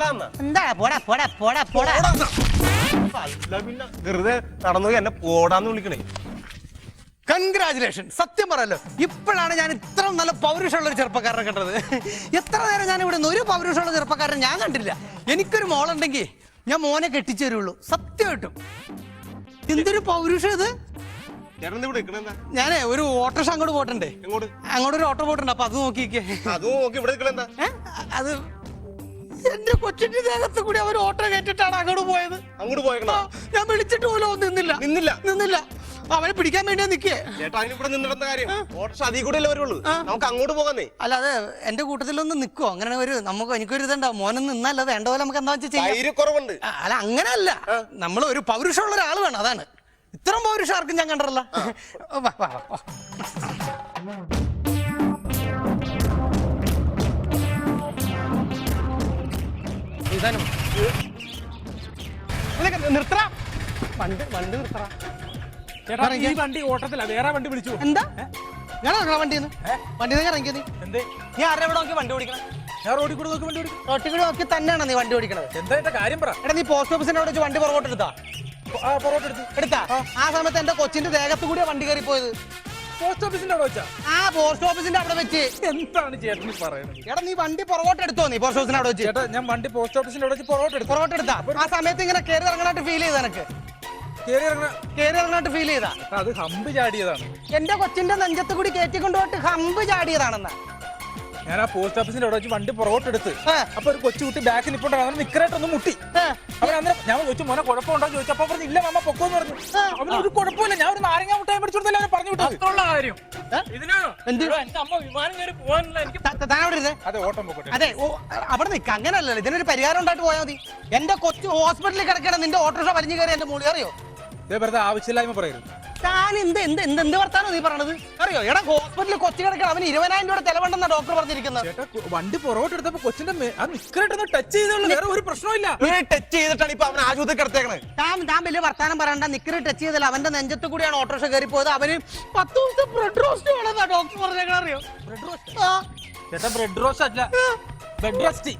പോടാന്നാ. എന്താ? പോടാ പോടാ പോടാ പോടാ. അല്ല പിന്നെ വെറുതെ നടന്നു എന്നെ പോടാന്ന് വിളിക്കണേ. കൺഗ്രാചുലേഷൻ സത്യം പറയല്ലോ ഇപ്പോഴാണ് ഞാൻ ഇത്ര നല്ല പൗരുഷമുള്ള ഒരു ചെറുപ്പക്കാരനെ കണ്ടത്. എത്ര നേരം ഞാൻ ഇവിടെ നിന്ന് ഒരു പൗരുഷമുള്ള ചെറുപ്പക്കാരനെ ഞാൻ കണ്ടില്ല. എനിക്കൊരു മോളുണ്ടെങ്കിൽ ഞാൻ മോനെ കെട്ടിച്ചു തരുള്ളൂ സത്യമായിട്ടും. എന്തൊരു പൗരുഷം ഇത്? ചേട്ടൻ ഇവിടെ നിൽക്കണെന്താ ഞാനേ ഒരു ഓട്ടോറിക്ഷ അങ്ങോട്ട് പോട്ടണ്ടേ എങ്ങോട്ട്? അങ്ങോട്ട് ഒരു ഓട്ടോ പോട്ടുണ്ട് അപ്പൊ അത് നോക്കിക്കേ. അതും നോക്കി ഇവിടെ നിൽക്കണെന്താ ഏ? അത് എന്റെ കൊച്ചിന്റെ ദേഹത്ത് കൂടി അവർ ഓട്ടോ കയറ്റിട്ടാണ് അങ്ങോട്ട് പോയത്. അങ്ങോട്ട് പോയോ ഞാൻ വിളിച്ചിട്ട് പോലും അവൻ നിന്നില്ല. നിന്നില്ല? നിന്നില്ല. അവനെ പിടിക്കാൻ വേണ്ടിയാ നിക്കേ. ചേട്ടാ അതിനിവിടെ കാര്യം. ഓട്ടർഷ അതിൽ കൂടെ അല്ലേ വരുള്ളൂ? നമുക്ക് അങ്ങോട്ട് പോകാന്നേ. അല്ല അതെ എന്റെ കൂട്ടത്തിലൊന്ന് നിക്കോ. അങ്ങനെ ഒരു നമുക്ക് എനിക്കൊരു ഇതുണ്ടാവും മോനെ നിന്നല്ല വേണ്ട പോലെ നമുക്ക് എന്താ വെച്ചാൽ ആ, അല്ല അങ്ങനെയല്ല നമ്മൾ ഒരു പൗരുഷമുള്ള ഒരാൾ വേണം അതാണ്. ഇത്രയും പൗരുഷം ആർക്കും ഞാൻ കണ്ടല്ല നിനക്ക് നിർത്തടാ. വണ്ടി വണ്ടി നിർത്തറ ചേട്ടാ ഈ വണ്ടി ഓട്ടത്തില്ല വേറെ വണ്ടി വിളിച്ചു എന്താ? ഞാൻ ഇറങ്ങണ വണ്ടിന്ന്? വണ്ടി ഇറങ്ങിയത് നീ? എന്തേ? നീ ആരുടെ ഇവിടെ നോക്കി വണ്ടി ഓടിക്കണം? ഞാൻ റോഡിൽ കൂടെ നോക്കി വണ്ടി ഓടിക്കും റോട്ടിൽ കൂടെ നോക്കി തന്നെയാണ് നീ വണ്ടി ഓടിക്കണത്? എന്താ കാര്യം പറ. എടാ നീ പോസ്റ്റ് ഓഫീസിന്റെ അവിടെ വെച്ച് വണ്ടി പുറകോട്ട് എടുത്താ ആ പൊറോട്ട എടുത്ത്? എടുത്താ ആ സമയത്ത് എന്റെ കൊച്ചിന്റെ ദേഹത്ത് കൂടിയാ വണ്ടി കയറി പോയത് പോസ്റ്റ് ഓഫീസിന്റെ അവിടെ വെച്ചാ? ആ പോസ്റ്റ് ഓഫീസിന്റെ അവിടെ വെച്ച്. എന്താണ് ചേട്ടന് പറയുന്നത് എടാ നീ വണ്ടി പുറകോട്ട് എടുത്തോ നീ പോസ്റ്റ് ഓഫീസിന്റെ അവിടെ വെച്ച്? ചേട്ടാ ഞാൻ വണ്ടി പോസ്റ്റ് ഓഫീസിന്റെ അവിടെ വെച്ച് പുറകോട്ട് എടുത്തു. പുറകോട്ട് എടുത്താ? ആ സമയത്ത് ഇങ്ങനെ കയറി ഇറങ്ങാനായിട്ട് ഫീൽ ചെയ്ത എനിക്ക് കയറി ഇറങ്ങണ കയറി ഇറങ്ങണായിട്ട് ഫീൽ ചെയ്താ? അത് ഹമ്പ് ചാടിയതാണ്. എന്റെ കൊച്ചിന്റെ നെഞ്ചത്ത് കൂടി കയറ്റിക്കൊണ്ടുപോയിട്ട് ഹമ്പ് ചാടിയതാണെന്നാ. ഞാൻ ആ പോസ്റ്റ് ഓഫീസിന്റെ അവിടെ വെച്ച് വണ്ടി പുറകോട്ടെടുത്ത്. അപ്പൊ ഒരു കൊച്ചുകുട്ടി ബാക്കിൽ ഇപ്പോൾ നിക്കറായിട്ടൊന്ന് മുട്ടി. അവൻ അന്നേരം ഞാൻ ചോദിച്ചു മോനെ കുഴപ്പമുണ്ടോ ചോദിച്ചു. അപ്പൊ പറഞ്ഞു ഇല്ല മമ്മ പൊക്കോന്ന് പറഞ്ഞു. അവന് ഒരു കുഴപ്പമില്ല ഞാൻ ഒരു നാരങ്ങ മുട്ടായി പിടിച്ചു കൊടുത്തല്ലേ അവനെ പറഞ്ഞു വിട്ടു കാര്യം. ഇതിനാണോ എന്ത്? എന്റെ അമ്മ വിമാനം കയറി പോകാനുള്ള എനിക്ക് അതെ ഓട്ടം പൊക്കോട്ടെ. അതെ അവിടെ നിൽക്ക അങ്ങനല്ലോ ഇതിനൊരു പരിഹാരം ഉണ്ടായിട്ട് പോയാൽ മതി. എന്റെ കൊച്ചു ഹോസ്പിറ്റലിൽ കിടക്കണം നിന്റെ ഓട്ടോറിക്ഷ വലിഞ്ഞു കയറി എന്റെ മൂളി അറിയോ വെറുതെ ആവശ്യമില്ലായ്മ പറയരുത്. താൻ എന്ത് എന്ത് എന്ത് എന്ത് വർത്താനോ നീ പറയണത്? അറിയോ? എടാ ഹോസ്പിറ്റലിൽ കൊച്ചു കിടക്കണം അവന് ഇരുപതിനായിരം രൂപ ചെലവുണ്ടെന്ന ഡോക്ടർ പറഞ്ഞിരിക്കുന്നത്. ചേട്ടാ കു- വണ്ടി പുറകോട്ട് എടുത്തപ്പോ കൊച്ചിന്റെ മേ- ആ നിക്കറായിട്ടൊന്ന് ടച്ച് ചെയ്തുള്ളൂ വേറെ ഒരു പ്രശ്നമില്ല ടച്ച് ചെയ്തിട്ടാണ് ഇപ്പൊ അവൻ ആശുപത്രി കിടത്തേക്കണത് താൻ താൻ വലിയ വർത്താനം പറയണ്ട നിക്കറി ടച്ച് ചെയ്തില്ല. അവന്റെ നെഞ്ചത്ത് കൂടിയാണ് ഓട്ടോറിക്ഷ കയറി പോയത്. അവന് പത്ത് ദിവസം ബ്രെഡ് റോസ്റ്റ് വേണമെന്നാ ഡോക്ടർ പറഞ്ഞേക്കണ അറിയോ? ബ്രെഡ് റോസ്റ്റ് ചേട്ടാ ബ്രെഡ് റോസ്റ്റ് അല്ല. ബ്രെഡ് റെസ്റ്റ്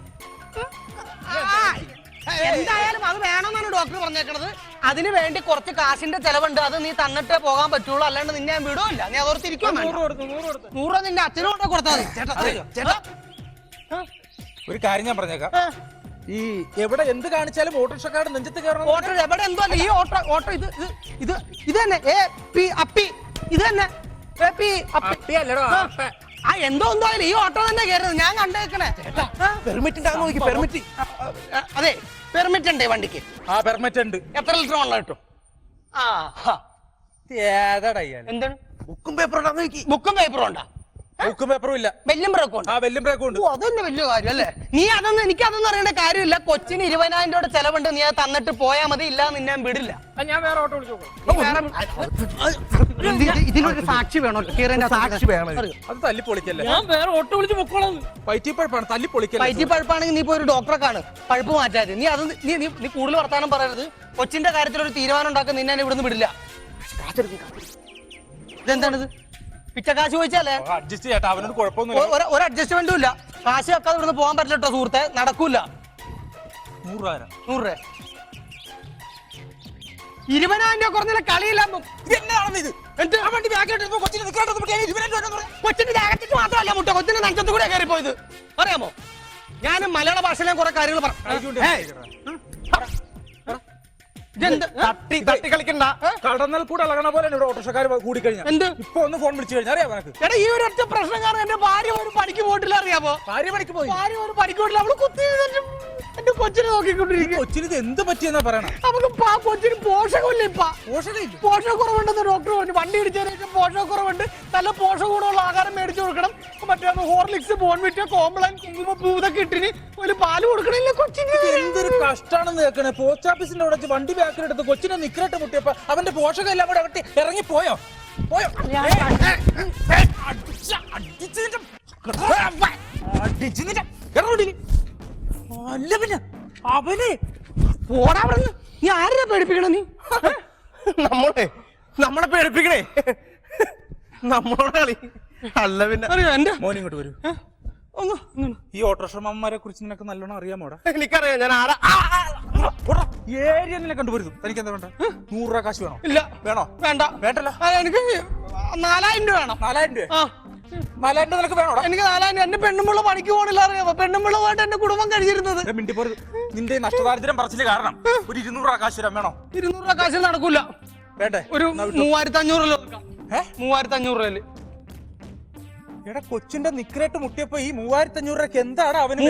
എന്തായാലും അത് വേണമെന്നാണ് ഡോക്ടർ പറഞ്ഞേക്കണത്. അതിന് വേണ്ടി കുറച്ച് കാശിന്റെ ചെലവുണ്ട്. അത് നീ തന്നിട്ടേ പോകാൻ പറ്റുള്ളൂ. അല്ലാണ്ട് നിന്നെ ഞാൻ വിടൂല്ല നീ അതോർത്തിരിക്കും നൂറ് കൊടുത്തു നൂറ് നിന്റെ അച്ഛനോട്ട് കൂടെ കൊടുത്താൽ മതി. ചേട്ടാ ചേട്ടാ. ഒരു കാര്യം ഞാൻ പറഞ്ഞേക്കാം. ഈ എവിടെ എന്ത് കാണിച്ചാലും ഓട്ടോറിക്ഷക്കാരുടെ നെഞ്ചത്ത് കയറണം ഓട്ടോ എവിടെ എന്തോ ഈ ഓട്ടോ ഓട്ടോ ഇത് ഇത് ഇത് തന്നെ. എ പി അപ്പി ഇത് തന്നെ. എ പി അപ്പി. അല്ലടോ, ആ. എന്തോ എന്തോ ഈ ഓട്ടോ തന്നെ കയറുന്നത്. ഞാൻ കണ്ടേക്കണേ. Permit permit. അതെ. പെർമിറ്റ് ഉണ്ട് വണ്ടിക്ക്? ആ പെർമിറ്റ് ഉണ്ട്. എത്ര ലിറ്റർ വെള്ളം കിട്ടും? ആ എന്താണ്? ബുക്കും പേപ്പറും ബുക്കും പേപ്പറും ഉണ്ടാ? ബുക്കും പേപ്പറും ഇല്ല. വെല്ലും ബ്രേക്കും ഉണ്ട്. ആ വെല്ലും ബ്രേക്കും ഉണ്ട്. ഓ അതന്നെ വലിയ കാര്യം അല്ലേ? നീ അതൊന്നും എനിക്ക് അതൊന്നും അറിയേണ്ട കാര്യമില്ല. കൊച്ചിന് ഇരുപതിനായിരം രൂപ ചെലവുണ്ട്. നീ അത് തന്നിട്ട് പോയാൽ മതി. ഇല്ല നിന്നെ ഞാൻ വിടില്ല. ആ, ഞാൻ വേറെ ഓട്ടോ വിളിച്ചു നോക്കാം. ഇത് ഇതിനൊരു സാക്ഷി വേണോ? കീറേന്റെ സാക്ഷി വേണം. അത് തല്ലി പൊളിക്കല്ലേ? ഞാൻ വേറെ ഓട്ടോ വിളിച്ച് പൊക്കോളാം. പൈറ്റിപ്പഴപ്പാണ് തല്ലി പൊളിക്കല്ലേ? പൈറ്റി പഴുപ്പാണെങ്കിൽ നീ ഇപ്പൊ ഒരു ഡോക്ടറെ കാണ്. പഴുപ്പ് മാറ്റാതെ. നീ അത് നീ നീ നീ കൂടുതൽ വർത്താനം പറയരുത്. കൊച്ചിന്റെ കാര്യത്തിൽ ഒരു തീരുമാനം ഉണ്ടാക്കാൻ നിന്നെ ഞാൻ ഇവിടുന്ന് വിടില്ല. ഇതെന്താണിത്? പിച്ചക്കാശ് ചോദിച്ചാലേ അഡ്ജസ്റ്റ് ചെയ്യട്ടെ അവനോട് കുഴപ്പമൊന്നും ഒരു- ഒരു അഡ്ജസ്റ്റ്മെന്റും ഇല്ല കാശ് വെക്കാതെ ഇവിടുന്ന് പോകാൻ പറ്റില്ല കേട്ടോ സുഹൃത്തെ. നടക്കൂല. നൂറ് രൂപ തരാം. നൂറ് രൂപ. ഇരുപതിനായിരം രൂപ കുറഞ്ഞ കളിയില്ല ഇത് എന്നാണെന്ന് ഇത്? ആ വണ്ടി ബാക്കിലോട്ട് എടുത്തപ്പോ കൊച്ചിനെ നിൽക്കാണ്ട് വന്നപ്പോൾ ഞാൻ രൂപ ഉണ്ടെന്ന് പറഞ്ഞു. കൊച്ചിന്റെ ദേഹത്തേക്ക് മാത്രമല്ല മുട്ട. കൊച്ചിന്റെ നഞ്ചത്ത് കൂടെ കയറി പോയത് അറിയാമോ? ഞാൻ മലയാള ഭാഷയിലെ കുറെ കാര്യങ്ങൾ പറഞ്ഞു തട്ടി തട്ടി കളിക്കണ്ട. കടന്നൽ കൂടെ ഇളകണ പോലെ ഇവിടെ ഓട്ടോഷക്കാർ കൂടി കഴിഞ്ഞാൽ എന്ത്? ഇപ്പൊ ഒന്ന് ഫോൺ വിളിച്ചു കഴിഞ്ഞാൽ അറിയാം എനക്ക് എടാ ഈ ഒരു ഒറ്റ പ്രശ്നം കാരണം എന്റെ ഭാര്യ ഒരു പണിക്ക് പോയിട്ടില്ല അറിയാമോ ഭാര്യ പണിക്ക് പോയി? ഭാര്യ ഒരു പണിക്ക് പോയിട്ടില്ല. അവൾ കുത്തി എന്റെ കൊച്ചിനെ നോക്കിക്കൊണ്ടിരിക്കുക കൊച്ചിന് ഇത് എന്ത് പറ്റിയെന്നാ പറയണ? നമുക്ക് ആ കൊച്ചിന് പോഷകമില്ല ഇപ്പ. പോഷകയില്ല പോഷകക്കുറവുണ്ടെന്ന് ഡോക്ടർ പറഞ്ഞു. വണ്ടി ഇടിച്ചതിനു ശേഷം പോഷകക്കുറവുണ്ട്. നല്ല പോഷകഗുണമുള്ള ആഹാരം മേടിച്ചു കൊടുക്കണം. മറ്റേ ഹോർലിക്സ് ബോൺവിറ്റ കോംപ്ലാൻ ഇതൊക്കെ ഇട്ടിന്. ഒരു പാൽ കൊടുക്കണില്ല കൊച്ചിന്. എന്തൊരു കഷ്ടാണെന്ന് കേൾക്കണേ. പോസ്റ്റ് ഓഫീസിന്റെ അവിടെ വണ്ടി ബാക്കിലെടുത്ത് കൊച്ചിനെ നിക്കറിട്ട് മുട്ടിയപ്പോ അവന്റെ പോഷകം എല്ലാം കൂടെ അവിടെ ഇറങ്ങി പോയോ? പോയോ? അല്ല പിന്നെ അവനെ പോടാ അവിടെ നീ ആരെയാ പേടിപ്പിക്കണ നീ? നമ്മളെ നമ്മളെ പേടിപ്പിക്കണേ. നമ്മളോട് കളി അല്ല പിന്നെ. അറിയോ എന്റെ മോൻ ഇങ്ങോട്ട് വരൂ. ഒന്ന് ഇങ്ങനെ. ഈ ഓട്ടോറിക്ഷമാരെ കുറിച്ച് നിനക്ക് നല്ലോണം അറിയാമോടാ? എനിക്കറിയാം ഞാൻ ആരാ? ആ, ആ, ആ. ഏരിയ നിന്നെ കണ്ടുപോരുന്നു തനിക്ക് എന്താ വേണ്ട? നൂറ് രൂപ കാശ് വേണോ? ഇല്ല. വേണോ? വേണ്ട. വേണ്ടല്ലോ. ആ, എനിക്ക് നാലായിരം രൂപ വേണം. നാലായിരം രൂപ ആ. നാലായിരം രൂപ നിനക്ക് വേണോടാ? എനിക്ക് നാലായിരം രൂപ. എന്റെ പെണ്ണുമ്പിള്ള പണിക്ക് പോകണില്ല അറിയാമോ പെണ്ണുമ്പിള്ള പോയിട്ട് എന്റെ കുടുംബം കഴിച്ചിരുന്നത് ഏ, മിണ്ടി പോരുത്. നിന്റെ ഈ നഷ്ടദാരിദ്ര്യം പറച്ചിൽ കാരണം ഒരു ഇരുന്നൂറ് രൂപ കാശ് തരാൻ വേണോ? ഇരുന്നൂറ് രൂപ കാശിൽ നടക്കൂല. വേണ്ടേ? ഒരു മൂവായിരത്തി അഞ്ഞൂറ് രൂപ ഏ? മൂവായിരത്തി അഞ്ഞൂറ് രൂപയിൽ എടാ കൊച്ചിന്റെ നിക്കറേറ്റ് മുട്ടിയപ്പോ ഈ മൂവായിരത്തി അഞ്ഞൂറ് രൂപയ്ക്ക് എന്താണ് അവന്?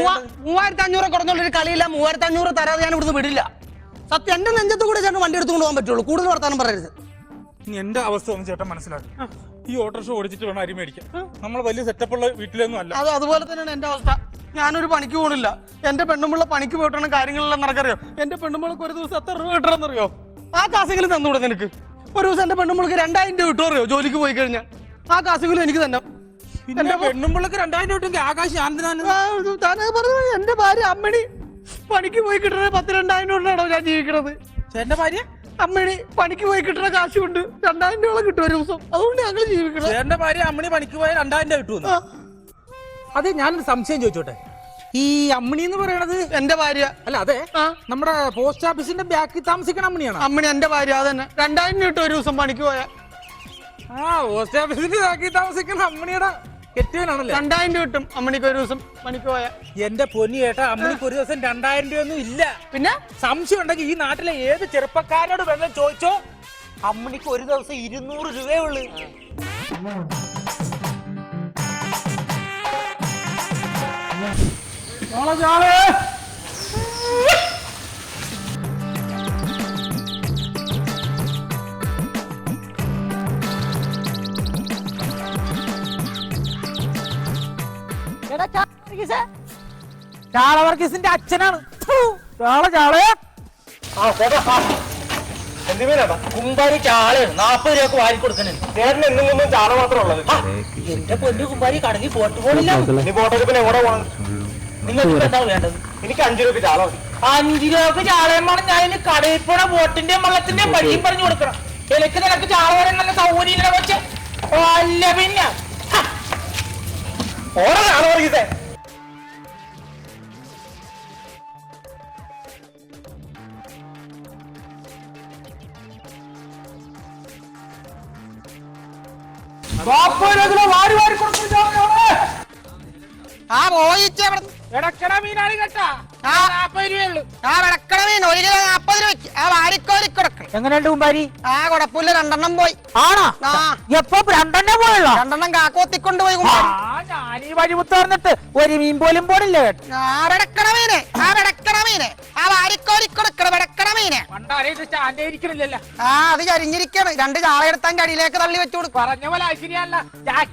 മൂവായിരത്തി അഞ്ഞൂറ് കുറഞ്ഞുള്ളൊരു കളിയില്ല മൂവായിരത്തി അഞ്ഞൂറ് തരാതെ ഞാൻ ഇവിടുന്ന് വിടില്ല. സത്യം എന്റെ നെഞ്ചത്ത് കൂടെ ചേട്ടൻ വണ്ടി എടുത്തുകൊണ്ട് പോകാൻ പറ്റുള്ളൂ കൂടുതൽ വർത്താനം പറയരുത്. എന്റെ അവസ്ഥ ഒന്നും ചേട്ടൻ മനസ്സിലാക്കും. ഈ ഓട്ടോറിക്ഷ ഓടിച്ചിട്ട് വേണം അരി മേടിക്കാൻ. നമ്മൾ വലിയ സെറ്റപ്പ് ഉള്ള വീട്ടിലൊന്നും അല്ല. അത് അതുപോലെ തന്നെയാണ് എന്റെ അവസ്ഥ. ഞാനൊരു പണിക്ക് പോണില്ല. എന്റെ പെണ്ണുമ്പിള്ള പണിക്ക് പോയിട്ടാണ് കാര്യങ്ങളെല്ലാം നടക്കറിയോ? എന്റെ പെണ്ണുമ്പിളക്ക് ഒരു ദിവസം എത്ര രൂപ കിട്ടണമെന്നറിയോ? ആ കാസെങ്കിലും തന്നുകൂടെ നിനക്ക്. ഒരു ദിവസം എന്റെ പെണ്ണുമ്പിളക്ക് രണ്ടായിരം രൂപ കിട്ടുമോ അറിയോ ജോലിക്ക് പോയി കഴിഞ്ഞാൽ ആ കാശെങ്കിലും എനിക്ക് തന്നെ. എന്റെ പെണ്ണുമ്പിള്ളക്ക് രണ്ടായിരം രൂപ ഇട്ടു ഞാൻ പറഞ്ഞു എന്റെ ഭാര്യ അമ്മണി പണിക്ക് പോയി കിട്ടുന്ന പത്ത് രണ്ടായിരം രൂപയാണോ ഞാൻ ജീവിക്കണത്? എന്റെ ഭാര്യ? അമ്മണി പണിക്ക് പോയി കിട്ടുന്ന കാശ് കൊണ്ട് രണ്ടായിരം രൂപ കിട്ടും ഒരു ദിവസം. അതുകൊണ്ട് ഞങ്ങൾ ജീവിക്കണം എന്റെ ഭാര്യ അമ്മണി പണിക്ക് പോയാൽ രണ്ടായിരം രൂപ കിട്ടുമെന്ന്. അതെ ഞാനൊരു സംശയം ചോദിച്ചോട്ടെ? ഈ അമ്മിണി എന്ന് പറയണത്? എന്റെ ഭാര്യ. അല്ല അതെ. നമ്മുടെ പോസ്റ്റ് ഓഫീസിന്റെ ബാക്കിൽ താമസിക്കണ അമ്മിണിയാണ്? അമ്മണി എന്റെ ഭാര്യ അതന്നെ. രണ്ടായിരം രൂപ ഒരു ദിവസം പണിക്ക് പോയ. ആ പോസ്റ്റ് ഓഫീസിന്റെ ബാക്കിൽ താമസിക്കുന്ന അമ്മിണിയുടെ കെട്ടിയവനാണല്ലേ? രണ്ടായിരം രൂപ കിട്ടും അമ്മണിക്ക് ഒരു ദിവസം പണിക്ക് പോയ. എന്റെ പൊന്നി ചേട്ടാ അമ്മണിക്ക് ഒരു ദിവസം രണ്ടായിരം രൂപയൊന്നും ഇല്ല. പിന്നെ? സംശയം ഉണ്ടെങ്കിൽ ഈ നാട്ടിലെ ഏത് ചെറുപ്പക്കാരോട് വെള്ളം ചോദിച്ചോ? അമ്മണിക്ക് ഒരു ദിവസം ഇരുന്നൂറ് രൂപയേ ഉള്ളു. ഫു, ചാള അച്ഛനാണ്. ചാള മീനാട്ടാ കുമ്പാരി ചാളയാണ് നാപ്പത് രൂപ വാരി കൊടുക്കണേ ചേട്ടന് എന്നും ഒന്നും ചാള മാത്രം ഉള്ളത്. എന്റെ പൊന്നു കുമ്പാരി കടങ്ങി പോട്ട് പോണില്ല. ഇനി പോട്ടെ പിന്നെ എവിടെ പോകണം നിങ്ങൾക്ക് എന്താ വേണ്ടത്? എനിക്ക് അഞ്ചു രൂപ ചാള മതി. അഞ്ചു രൂപക്ക് ചാളയും ഞാൻ കടയിൽ പോണ ബോട്ടിന്റെ വള്ളത്തിന്റെയും വഴിയും പറഞ്ഞു കൊടുക്കണം. എനിക്ക് നിനക്ക് ചാള നല്ല സൗകര്യം വെച്ച് അല്ല പിന്നെ. ഓരോ ചാള വാരി വാരി കൊടുത്തു ആ പോയിച്ചേ ഇടക്കട മീനാണ് കേട്ടാ. ആ. വിളക്കണ മീൻ ഒരു കിലോ നാപ്പത് രൂപ ആ വാരിക്കോരി കൊടുക്കണം എങ്ങനെയുണ്ട് കുമ്പാരി ആ കുഴപ്പമില്ല രണ്ടെണ്ണം പോയി. ആണോ? ആ. എപ്പോ രണ്ടെണ്ണേ പോയുള്ളോ? രണ്ടെണ്ണം കാക്കോത്തിക്കൊണ്ട് പോയി ആ കുമ്പാരി. ഞാൻ ഈ വഴി ഒരു മീൻ പോലും പോണില്ല കേട്ടോ ആ വിടക്കണ മീനെ ആ വിടക്കണ മീന് ആ വാരിക്കോരി കൊടുക്കണ വിടക്കണ മീന് സ്റ്റാൻഡേ ഇരിക്കണില്ലല്ലോ. ആ അത് ചരിഞ്ഞിരിക്കാണ്. രണ്ട് ചാള എടുത്താൻ കടിയിലേക്ക് തള്ളി വെച്ചു കൊടുക്കും. പറഞ്ഞ പോലെ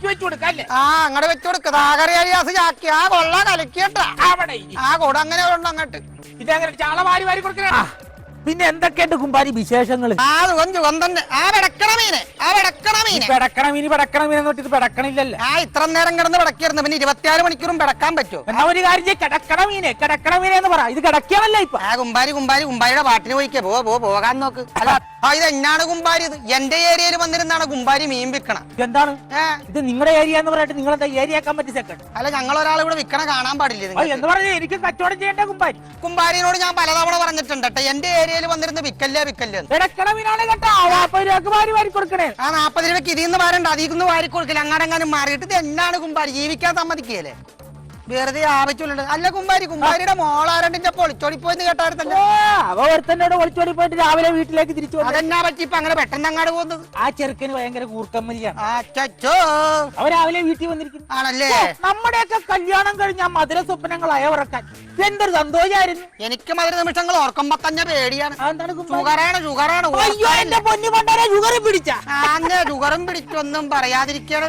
വെച്ച് കൊടുക്കല്ലേ? ആ അങ്ങോട്ട് വെച്ചു കൊടുക്കുക താകറിയാസ് ചാക്കി. ആ കൊള്ള കലക്കിയട്ടാ. അവിടെ. ഇരി. ആ കൂടെ അങ്ങനെ ഉണ്ട് അങ്ങോട്ട്? ഇതെങ്ങനെ ചാള വാരി വാരി കൊടുക്കണ പിന്നെ എന്തൊക്കെയുണ്ട് കുമ്പാരി വിശേഷങ്ങൾ ആ സുഖം ആ വിടക്കണ മീന്. ആ വിടക്കണ മീന് പെടക്കണ മീന് പെടക്കണ മീൻ പെടക്കണില്ലല്ലോ. ആ ഇത്ര നേരം കിടന്ന് വിടക്കായിരുന്നു പിന്നെ ഇരുപത്തിയാറ് മണിക്കൂറും വിടക്കാൻ പറ്റുമോ? എന്നാ ഒരു കാര്യം ചെയ്യ്, കിടക്കണ മീനെ. കിടക്കണ മീനെ എന്ന് പറ. ഇത് കിടക്കണല്ലോ ഇപ്പൊ. ആ കുമ്പാരി കുമ്പാരി. കുമ്പാരിയുടെ പാട്ടിന് പോയിക്കേ. പോ പോ പോകാൻ നോക്ക്. അല്ല ആ ഇത് എന്നാണ് കുമ്പാരി ഇത്? എന്റെ ഏരിയയിൽ വന്നിരുന്നാണ് കുമ്പാരി മീൻ വിൽക്കണ എന്താണ് ഏ? ഇത് നിങ്ങളുടെ ഏരിയ എന്ന് പറഞ്ഞിട്ട് നിങ്ങളെന്താ ഏരിയ ആക്കാൻ പറ്റി സെക്കൻഡ് അല്ല ഞങ്ങൾ ഒരാളെ ഇവിടെ വിൽക്കണ കാണാൻ പാടില്ല നിങ്ങൾക്ക്. എന്ന് പറഞ്ഞാൽ എനിക്ക് കച്ചവടം ചെയ്യേണ്ട കുമ്പാരി. കുമ്പാരിനോട് ഞാൻ പലതവണ പറഞ്ഞിട്ടുണ്ട് കേട്ടോ. എന്റെ ഏരിയയിൽ വന്നിരുന്ന വിക്കല്ലേ വിക്കല്ലേ ആ നാപ്പത് രൂപക്ക് ഇതിന്ന് വാരണ്ട ഇതിൽ നിന്ന് അതിൽ നിന്ന് വാരി കൊടുക്കില്ല അങ്ങാടെങ്ങാനും മാറിയിട്ട് ഇത് എന്നാണ് കുമ്പാരി ജീവിക്കാൻ സമ്മതിക്കുകയല്ലേ? വെറുതെ ആവശ്യമില്ല അല്ല കുമ്പാരി കുമ്പാരിയുടെ മോളാരണ്ടിന്റെ പൊളിച്ചോടി പോയെന്ന് കേട്ടായിരുന്നല്ലോ അവ ഒരുത്തന്നോട് ഒളിച്ചോടി പോയിട്ട് രാവിലെ വീട്ടിലേക്ക് തിരിച്ചു അതെന്നാ പറ്റി? ഇപ്പൊ അങ്ങനെ പെട്ടെന്ന് അങ്ങാട് പോകുന്നത് ആ ചെറുക്കന് ഭയങ്കര കൂർക്കമ്മലിയാണ്. അവ രാവിലെ വീട്ടിൽ വന്നിരിക്കുന്നു. ആണല്ലേ? നമ്മുടെയൊക്കെ കല്യാണം കഴിഞ്ഞ മധുര സ്വപ്നങ്ങൾ ഉറക്കാൻ എന്തൊരു സന്തോഷമായിരുന്നു എനിക്ക് മധുര നിമിഷങ്ങൾ ഓർക്കുമ്പോ തന്നെ പേടിയാണ്? ഷുഗറാണ് ഷുഗറാണ്. അയ്യോ എന്റെ പൊന്നു പണ്ടാരെ ഷുഗറും പിടിച്ച. അങ്ങനെ ഷുഗറും പിടിച്ചൊന്നും പറയാതിരിക്കണ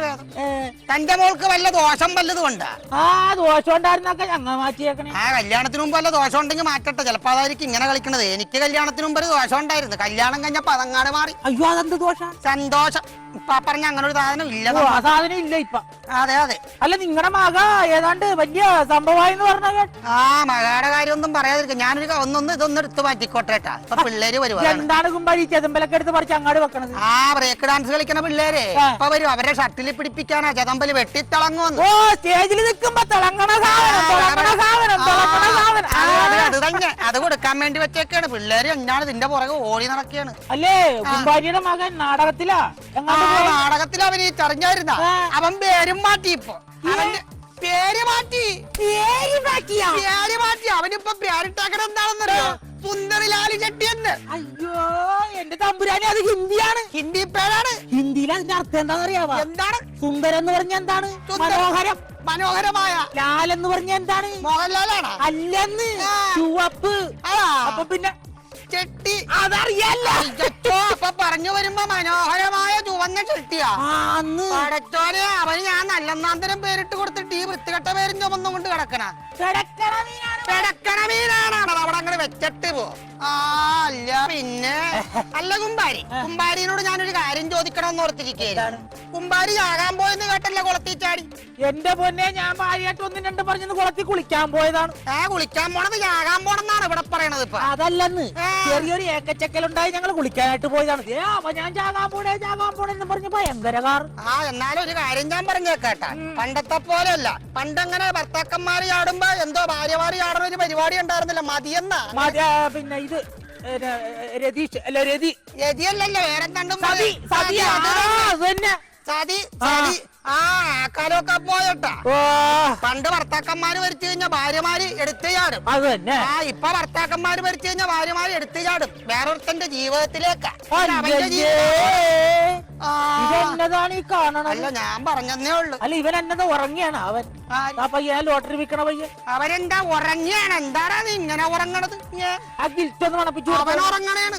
തന്റെ മോൾക്ക് വല്ല ദോഷം വല്ലതും ഉണ്ട്? ആ ദോഷം ഉണ്ടായിരുന്നൊക്കെ ഞങ്ങൾ മാറ്റിയേക്കണേ. ആ കല്യാണത്തിന് മുമ്പ് വല്ല ദോഷം ഉണ്ടെങ്കിൽ മാറ്റട്ടെ. ചിലപ്പോ അതായിരിക്കും ഇങ്ങനെ കളിക്കണത്. എനിക്ക് കല്യാണത്തിന് മുമ്പ് ഒരു ദോഷം ഉണ്ടായിരുന്നു. കല്യാണം കഴിഞ്ഞപ്പോ അതങ്ങാട് മാറി. അയ്യോ അതെന്ത് ദോഷം സന്തോഷം. ഇപ്പൊ പറഞ്ഞ അങ്ങനെ ഒരു സാധനം ഇല്ല ഓ, ആ സാധനം ഇല്ല ഇപ്പൊ. അതെ അതെ. അല്ല നിങ്ങളുടെ മക ഏതാണ്ട് വലിയ സംഭവമായെന്ന് പറഞ്ഞ കേട്ട്. ആ മകളുടെ കാര്യമൊന്നും പറയാതിരിക്കും. ഞാനൊരു ക- ഒന്നൊന്ന് ഇതൊന്നും എടുത്ത് മാറ്റിക്കോട്ടെ കേട്ടാ. ഇപ്പൊ പിള്ളേര് വരുവാണ്. എന്താണ് കുമ്പാരി ചെതമ്പലൊക്കെ എടുത്ത് പറിച്ച് അങ്ങാട് വെക്കണത്. ആ ബ്രേക്ക് ഡാൻസ് കളിക്കണ പിള്ളേരെ. ആ. ഇപ്പൊ വരും അവരെ ഷട്ടിൽ പിടിപ്പിക്കാനാ ചതമ്പൽ വെട്ടിത്തിളങ്ങുന്നു ഓ സ്റ്റേജിൽ നിൽക്കുമ്പോ തിളങ്ങണ സാധനം തിളങ്ങണ സാധനം തിളങ്ങണ സാധനം. ആ. അത് തന്നെ. അത് കൊടുക്കാൻ വേണ്ടി വെച്ചേക്കാണ്. പിള്ളേര് എന്നാണ് ഇതിന്റെ പുറകെ ഓടി നടക്കുകയാണ്. അല്ലേ കുമ്പാരിയുടെ മകൻ നാടകത്തിലാ. ആ. നാടകത്തിൽ അവൻ ഈ ചറിഞ്ഞായിരുന്ന അവൻ പേരും മാറ്റി ഇപ്പൊ. അവന്റെ പേര് മാറ്റി. പേര് മാറ്റിയാ? പേര് മാറ്റി. അവനിപ്പൊ പേരിട്ടാക്കണ എന്താണെന്നറിയോ? സുന്ദരിലാലി ചെട്ടി എന്ന്. അയ്യോ എന്റെ തമ്പുരാനെ അത് ഹിന്ദിയാണ്. ഹിന്ദി പേരാണ്. ഹിന്ദിയിൽ അതിന്റെ അർത്ഥം എന്താണെന്നറിയാവാ? എന്താണ്? സുന്ദരം എന്ന് പറഞ്ഞ എന്താണ്? മനോഹരം. മനോഹരമായ. ലാൽ എന്ന് പറഞ്ഞ എന്താണ്? മോഹൻലാലാണ്. അല്ലെന്ന്. ചുവപ്പ്. അപ്പൊ പിന്നെ ചെട്ടി. അതറിയല്ല. പറഞ്ഞു വരുമ്പോ മനോഹരമായ ചുവന്ന ചെട്ടിയാ. പടച്ചോനെ അവന് ഞാൻ നല്ലെന്നാന്തരം പേരിട്ട് കൊടുത്തിട്ട് ഈ വൃത്തികെട്ട പേരും ചുമന്നുകൊണ്ട് കിടക്കണ. മീനാണ്. അവിടെ അങ്ങനെ വെച്ചിട്ട് പോ. ആ അല്ല പിന്നെ അല്ല കുമ്പാരി. കുമ്പാരിനോട് ഞാനൊരു കാര്യം ചോദിക്കണമെന്ന് ഓർത്തിരിക്കുകയാണ് കുമ്പാരി ചാകാൻ പോയെന്ന് കേട്ടല്ലേ കുളത്തി ചാടി. എന്റെ പൊന്നെ ഞാൻ ഭാര്യയായിട്ട് ഒന്നും രണ്ടും പറഞ്ഞു കുളത്തിൽ കുളിക്കാൻ പോയതാണ്. ഏ കുളിക്കാൻ പോണത് ചാകാൻ പോണെന്നാണ് ഇവിടെ പറയണത് ഇപ്പൊ. അതല്ലെന്ന്. ചെറിയൊരു ചെറിയൊരു ഏക്കച്ചക്കലുണ്ടായി ഞങ്ങൾ കുളിക്കാനായിട്ട് പോയതാണ്. ഏ അപ്പൊ ഞാൻ ചാകാൻ പോണേ ചാകാൻ പോണെന്ന് പറഞ്ഞു ഭയങ്കര കാർ ആ എന്നാലും ഒരു കാര്യം ഞാൻ പറഞ്ഞേക്കേട്ടാ. പണ്ടത്തെ പോലെയല്ല. പണ്ടങ്ങനെ ഭർത്താക്കന്മാര് ചാടുമ്പോ എന്തോ ഭാര്യമാര് കാണുന്ന ഒരു പരിപാടി ഉണ്ടായിരുന്നില്ല. മതിയെന്നാ? മതി- ആ, പിന്നെ ഇത് ഏ, രതീഷ് അല്ല രതി. രതിയല്ലല്ലോ വേറെ കണ്ടും സതി സതി ആ, അത് തന്നെ. സതി സതി ആ ആ കാലമൊക്കെ പോയട്ടാ പണ്ട് ഭർത്താക്കന്മാര് മരിച്ചു കഴിഞ്ഞാൽ ഭാര്യമാര് എടുത്തു ചാടും. അത് തന്നെ. ആ ഇപ്പൊ ഭർത്താക്കന്മാര് മരിച്ചു കഴിഞ്ഞാൽ ഭാര്യമാര് എടുത്തു ചാടും. വേറൊരുത്തന്റെ ജീവിതത്തിലേക്ക്. ഇതെന്നതാണ് ഈ കാണണം അല്ല ഞാൻ പറഞ്ഞതേ ഉള്ളു. അല്ല ഇവൻ എന്നത് ഉറങ്ങിയാണ് അവൻ. ആ. ലോട്ടറി വിൽക്കണ പയ്യൻ. അവരെന്താ ഉറങ്ങിയാണ്? എന്താണ് നീ ഇങ്ങനെ ഉറങ്ങണത്? ആ ഗിൽറ്റ് ഒന്ന് മണപ്പിച്ചു അവൻ ഉറങ്ങണേണ്.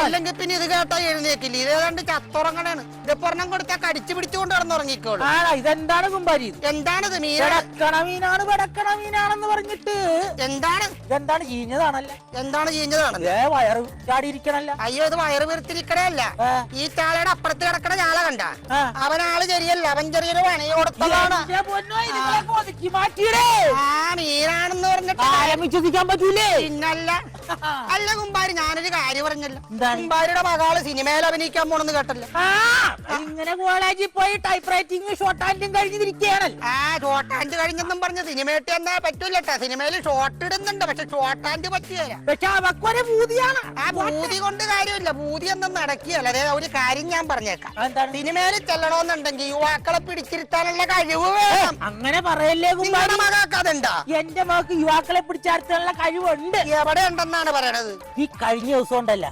അല്ലെങ്കിൽ പിന്നെ ഇത് കേട്ടാ എഴുന്നേക്കില്ല? ഇത് ഏതാണ്ട് ചത്തുറങ്ങണേണ്. ഇതിപ്പോ ഒരെണ്ണം കൊടുത്താൽ കടിച്ചു പിടിച്ചുകൊണ്ട് ആണോ ഇതെന്താണ് കുമ്പാരി? എന്താണ് എന്താണിത് മീന വെടക്കണ മീനാണ് വെടക്കണ മീനാണെന്ന് പറഞ്ഞിട്ട്. എന്താണ്? ഇതെന്താണ് ചീഞ്ഞതാണല്ല? എന്താണ് ചെയ്യുന്നതാണ് ഏ വയറ് ചാടിയിരിക്കണല്ല അയ്യോ ഇത് വയറ് വീർത്തിരിക്കണല്ല ആ. ഈ ചാളയുടെ അപ്പുറത്ത് കിടക്കണ ചാള കണ്ട. ആ. അവൻ ആൾ ശരിയല്ല അവൻ ചെറിയൊരു പണി കൊടുത്തതാണ് എന്റെ പൊന്നോ, ഇതുങ്ങളൊക്കെ ഒതുക്കി മാറ്റിയിടേ. ആ മീനാണെന്ന് പറഞ്ഞിട്ട് ആരും വിശ്വസിക്കാൻ പറ്റൂലേ? പിന്നല്ല. അല്ല കുമ്പാരി ഞാനൊരു കാര്യം പറഞ്ഞല്ലോ. എന്താണ്? കുമ്പാരിയുടെ മകൾ സിനിമയിൽ അഭിനയിക്കാൻ പോണെന്ന് കേട്ടല്ലോ. ആ ഇങ്ങനെ കോളേജിൽ പോയി ടൈപ്പ് റൈറ്റിംഗ് ഷോർട്ട് ഹാൻഡും കഴിഞ്ഞിരിക്കുകയാണല്ലോ ആ ഷോർട്ട് ഹാൻഡ് കഴിഞ്ഞെന്നും പറഞ്ഞ് സിനിമയിട്ട് എന്നാ പറ്റൂല സിനിമയിൽ ഷോർട്ട് ഇടുന്നുണ്ട് പക്ഷെ ഷോർട്ട് ഹാൻഡ് പറ്റിയല്ല പക്ഷെ അവക്കൊരു ഭൂതിയാണ് ആ ഭൂതി കൊണ്ട് കാര്യമില്ല. ഭൂതി ഒന്നും നടക്കുകയല്ല. അതായത് ഒരു കാര്യം ഞാൻ പറഞ്ഞേക്കാം. സിനിമയിൽ ചെല്ലണമെന്നുണ്ടെങ്കിൽ യുവാക്കളെ പിടിച്ചിരുത്താനുള്ള കഴിവ് വേണം. അങ്ങനെ പറയല്ലേ മകാക്കാതെന്താ അതുണ്ടാ. എന്റെ മകക്ക് യുവാക്കളെ പിടിച്ചാർത്താനുള്ള കഴിവുണ്ട്. എവിടെ ഉണ്ടെന്നാണ് പറയണത്? ഈ കഴിഞ്ഞ ദിവസം ഉണ്ടല്ല.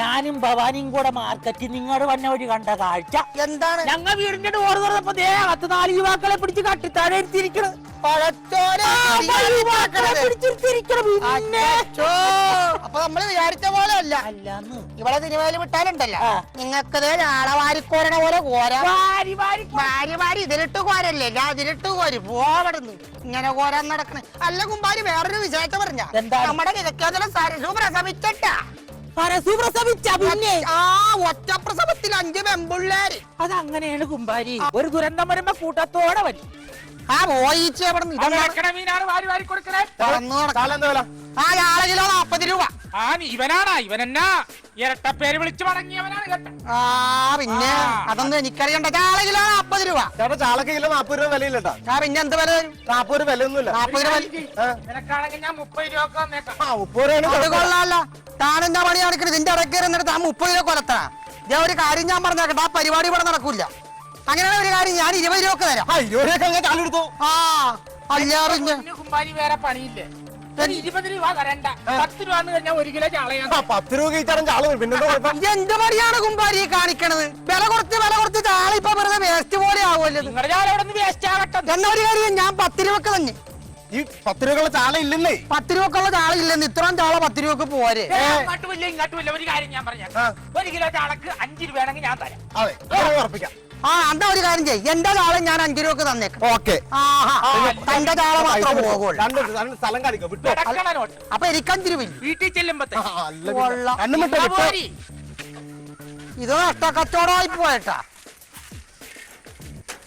ഞാനും ഭവാനിയും കൂടെ മാർക്കറ്റിൽ നിങ്ങളുടെ വന്ന വഴി കണ്ട കാഴ്ച. എന്താണ്? ഞങ്ങൾ വീടിന്റെ ഡോർ തുറന്നപ്പോ ദേ പത്ത് നാല് യുവാക്കളെ പിടിച്ച് കട്ടിത്താഴെ അച്ചോ. അപ്പൊ നമ്മൾ വിചാരിച്ച പോലെ അല്ല. ഇവിടെ സിനിമയിൽ വിട്ടാലുണ്ടല്ലോ. ആ. ആളെ വാരിക്കോരണ പോലെ കോരാ. വാരി വാരി ഇതിലിട്ട് കോരല്ലേ? ഞാൻ ഇതിലിട്ട് കോരി. പോവടുന്നു ഇങ്ങനെ കോരാൻ നടക്കണ. അല്ല കുമ്പാരി വേറൊരു വിശേഷം പറഞ്ഞ? നമ്മുടെ കിഴക്കേതല സരസു പ്രസവിച്ചിട്ടാ. പരസ്യ പ്രസവിച്ച പിന്നെ ആ ഒറ്റ പ്രസവത്തിൽ അഞ്ച് പെമ്പിള്ളേര്. അതങ്ങനെയാണ് കുമ്പാരി. ഒരു ദുരന്തം വരുമ്പോ കൂട്ടത്തോടെ വരും. ആ പോയിച്ച് അവിടെ എന്താ ആ കിലോ നാപ്പത് രൂപ. ആ ഇവനാണാ ഇവനെന്നാ? ഇരട്ടപ്പേര് വിളിച്ചു മടങ്ങിയവനാണ് ആ പിന്നെ. അതൊന്നും എനിക്കറിയണ്ട. കിലോ നാപ്പത് രൂപ. ചേട്ടാ ചാളക്ക് കിലോ നാപ്പത് രൂപ വിലയില്ലട്ടാ. ആ പിന്നെ എന്ത് വില? വരും നാപ്പത് രൂപ വിലയൊന്നുമില്ല. നാപ്പത് രൂപ. നിനക്കാണെങ്കിൽ ഞാൻ മുപ്പത് രൂപ ആ മുപ്പത് രൂപ. കൊള്ളാല്ല. താനെന്താ പണി നടക്കണത്? ഇതിന്റെ ഇടയ്ക്ക് എന്നിട്ട് ആ മുപ്പത് രൂപ കൊലത്തണ ഞാൻ ഒരു കാര്യം ഞാൻ പറഞ്ഞേക്കട്ടെ. ആ പരിപാടി ഇവിടെ നടക്കൂല. അങ്ങനെ ഒരു കാര്യം ഞാൻ ഇരുപത് രൂപ തരാം. ആ ഇരുപത് രൂപ ഞാൻ ചാള എടുത്തു. ആ അല്ല കുമ്പാരി വേറെ പണിയില്ലേ? ഒരു ഇരുപത് രൂപ തരണ്ട. പത്ത് രൂപ എന്ന് കഴിഞ്ഞാൽ ഒരു കിലോ ചാളയാ ആ പത്ത് രൂപ കഴിച്ചാലും ചാൾ വരും. പിന്നെന്താ കുഴപ്പം? ഇത് എന്ത് മറിയാണ് കുമ്പാരി കാണിക്കണത്? വില കുറച്ച് വില കുറച്ച് ചാള ഇപ്പൊ വെറുതെ വേസ്റ്റ് പോലെ ആവുമല്ലോ ഇത്. നിങ്ങളുടെ ചാള ഇവിടെ നിന്ന് വേസ്റ്റ് ആകട്ടെ. എന്നാ ഒരു കാര്യം ഞാൻ പത്ത് രൂപക്ക് തന്നെ. ഈ പത്ത് രൂപക്കുള്ള ചാള ഇല്ലെന്നേ. പത്ത് രൂപക്കുള്ള ചാള ഇല്ലെന്ന് ഇത്രയും ചാള പത്ത് രൂപക്ക് പോരെ. ഏ, അങ്ങോട്ടും ഇല്ല ഇങ്ങോട്ടും ഒരു കാര്യം ഞാൻ പറഞ്ഞേക്കാം. ആ. ഒരു കിലോ ചാളക്ക് അഞ്ച് രൂപയാണെങ്കിൽ ഞാൻ തരാം. അതെ അങ്ങനെ ഉറപ്പിക്കാം. ആ എന്താ ഒരു കാര്യം ചെയ്യ്. എന്റെ താളം ഞാൻ അഞ്ചു രൂപക്ക് തന്നേക്കാം. ഓക്കെ. തന്റെ താളം മാത്രം പോകുള്ളൂ സ്ഥലം കാണിക്കാം വിട്ടോ? അപ്പൊ എനിക്ക് അഞ്ചു രൂപ വീട്ടിൽ ചെല്ലുമ്പത്തെ. ആ, അല്ല പിന്നെ. കൊള്ളാം. രണ്ടും വിട്ടോ? വിട്ടോ ഇത് നഷ്ടക്കച്ചവടമായി പോയേട്ടാ.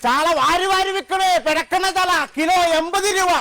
ചാള വാരി വാരി വിൽക്കണേ പിടക്കണ ചാള. കിലോ എൺപത് രൂപ.